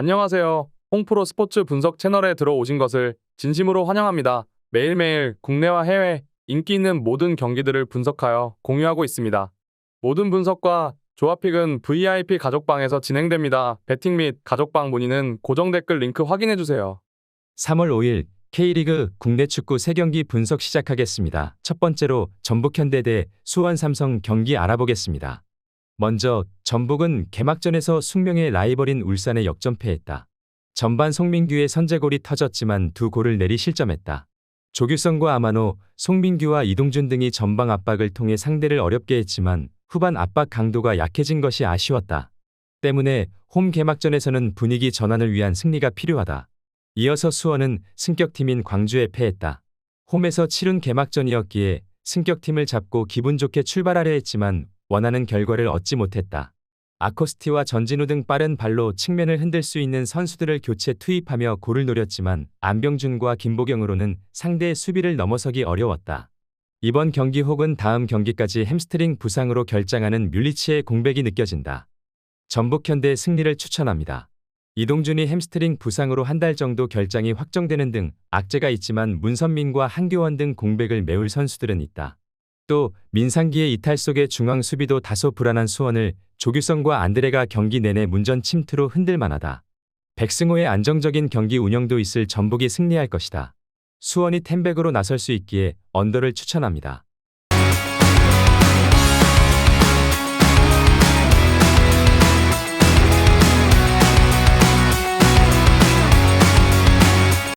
안녕하세요. 홍프로 스포츠 분석 채널에 들어오신 것을 진심으로 환영합니다. 매일매일 국내와 해외 인기 있는 모든 경기들을 분석하여 공유하고 있습니다. 모든 분석과 조합픽은 VIP 가족방에서 진행됩니다. 배팅 및 가족방 문의는 고정 댓글 링크 확인해 주세요. 3월 5일 K리그 국내 축구 3경기 분석 시작하겠습니다. 첫 번째로 전북현대 대 수원 삼성 경기 알아보겠습니다. 먼저 전북은 개막전에서 숙명의 라이벌인 울산에 역전패했다. 전반 송민규의 선제골이 터졌지만 두 골을 내리 실점했다. 조규성과 아마노, 송민규와 이동준 등이 전방 압박을 통해 상대를 어렵게 했지만 후반 압박 강도가 약해진 것이 아쉬웠다. 때문에 홈 개막전에서는 분위기 전환을 위한 승리가 필요하다. 이어서 수원은 승격팀인 광주에 패했다. 홈에서 치른 개막전이었기에 승격팀을 잡고 기분 좋게 출발하려 했지만 원하는 결과를 얻지 못했다. 아코스티와 전진우 등 빠른 발로 측면을 흔들 수 있는 선수들을 교체 투입하며 골을 노렸지만 안병준과 김보경으로는 상대의 수비를 넘어서기 어려웠다. 이번 경기 혹은 다음 경기까지 햄스트링 부상으로 결장하는 뮬리치의 공백이 느껴진다. 전북현대의 승리를 추천합니다. 이동준이 햄스트링 부상으로 한 달 정도 결장이 확정되는 등 악재가 있지만 문선민과 한교원 등 공백을 메울 선수들은 있다. 또 민상기의 이탈 속에 중앙 수비도 다소 불안한 수원을 조규성과 안드레가 경기 내내 문전 침투로 흔들 만하다. 백승호의 안정적인 경기 운영도 있을 전북이 승리할 것이다. 수원이 템백으로 나설 수 있기에 언더를 추천합니다.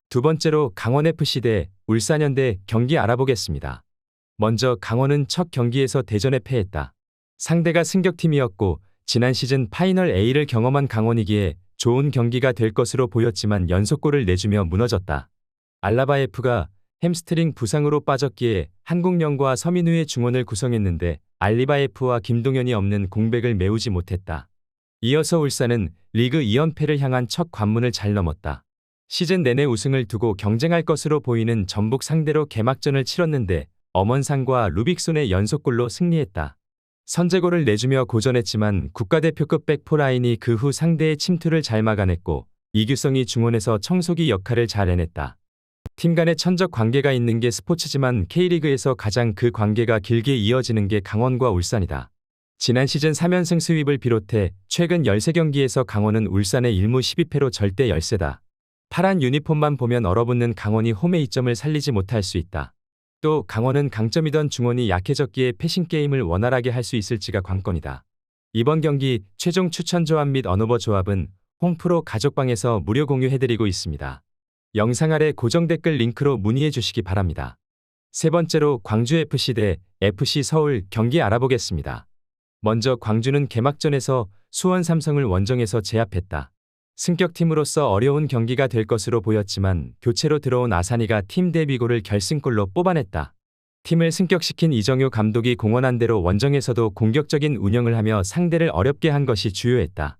두 번째로 강원FC 대 울산현대 경기 알아보겠습니다. 먼저 강원은 첫 경기에서 대전에 패했다. 상대가 승격팀이었고 지난 시즌 파이널 A를 경험한 강원이기에 좋은 경기가 될 것으로 보였지만 연속골을 내주며 무너졌다. 알라바예프가 햄스트링 부상으로 빠졌기에 한국령과 서민우의 중원을 구성했는데 알리바예프와 김동현이 없는 공백을 메우지 못했다. 이어서 울산은 리그 2연패를 향한 첫 관문을 잘 넘었다. 시즌 내내 우승을 두고 경쟁할 것으로 보이는 전북 상대로 개막전을 치렀는데 엄원상과 루빅손의 연속골로 승리했다. 선제골을 내주며 고전했지만 국가대표급 백포라인이 그 후 상대의 침투를 잘 막아냈고 이규성이 중원에서 청소기 역할을 잘 해냈다. 팀 간의 천적 관계가 있는 게 스포츠지만 K리그에서 가장 그 관계가 길게 이어지는 게 강원과 울산이다. 지난 시즌 3연승 스윕을 비롯해 최근 13경기에서 강원은 울산의 1무 12패로 절대 열세다. 파란 유니폼만 보면 얼어붙는 강원이 홈의 이점을 살리지 못할 수 있다. 또 강원은 강점이던 중원이 약해졌기에 패싱 게임을 원활하게 할 수 있을지가 관건이다. 이번 경기 최종 추천 조합 및 언어버 조합은 홈프로 가족방에서 무료 공유해드리고 있습니다. 영상 아래 고정 댓글 링크로 문의해 주시기 바랍니다. 세 번째로 광주FC 대 FC 서울 경기 알아보겠습니다. 먼저 광주는 개막전에서 수원 삼성을 원정에서 제압했다. 승격팀으로서 어려운 경기가 될 것으로 보였지만 교체로 들어온 아사니가 팀 데뷔골을 결승골로 뽑아냈다. 팀을 승격시킨 이정효 감독이 공언한 대로 원정에서도 공격적인 운영을 하며 상대를 어렵게 한 것이 주요했다.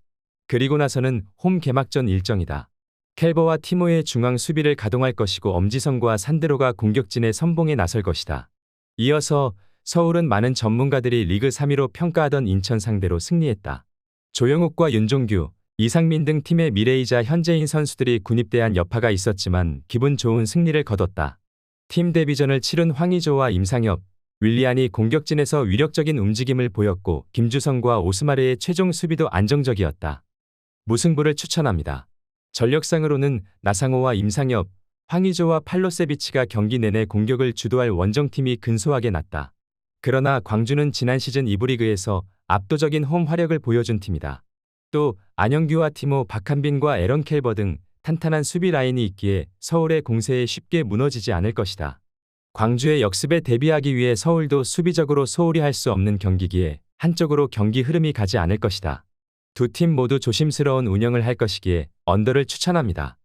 그리고 나서는 홈 개막전 일정이다. 켈버와 티모의 중앙 수비를 가동할 것이고 엄지성과 산드로가 공격진에 선봉에 나설 것이다. 이어서 서울은 많은 전문가들이 리그 3위로 평가하던 인천 상대로 승리했다. 조영욱과 윤종규, 이상민 등 팀의 미래이자 현재인 선수들이 군입대한 여파가 있었지만 기분 좋은 승리를 거뒀다. 팀 데뷔전을 치른 황의조와 임상엽, 윌리안이 공격진에서 위력적인 움직임을 보였고 김주성과 오스마르의 최종 수비도 안정적이었다. 무승부를 추천합니다. 전력상으로는 나상호와 임상엽, 황의조와 팔로세비치가 경기 내내 공격을 주도할 원정팀이 근소하게 났다. 그러나 광주는 지난 시즌 2부 리그에서 압도적인 홈 화력을 보여준 팀이다. 또 안영규와 티모 박한빈과 에런 켈버 등 탄탄한 수비 라인이 있기에 서울의 공세에 쉽게 무너지지 않을 것이다. 광주의 역습에 대비하기 위해 서울도 수비적으로 소홀히 할 수 없는 경기기에 한쪽으로 경기 흐름이 가지 않을 것이다. 두 팀 모두 조심스러운 운영을 할 것이기에 언더를 추천합니다.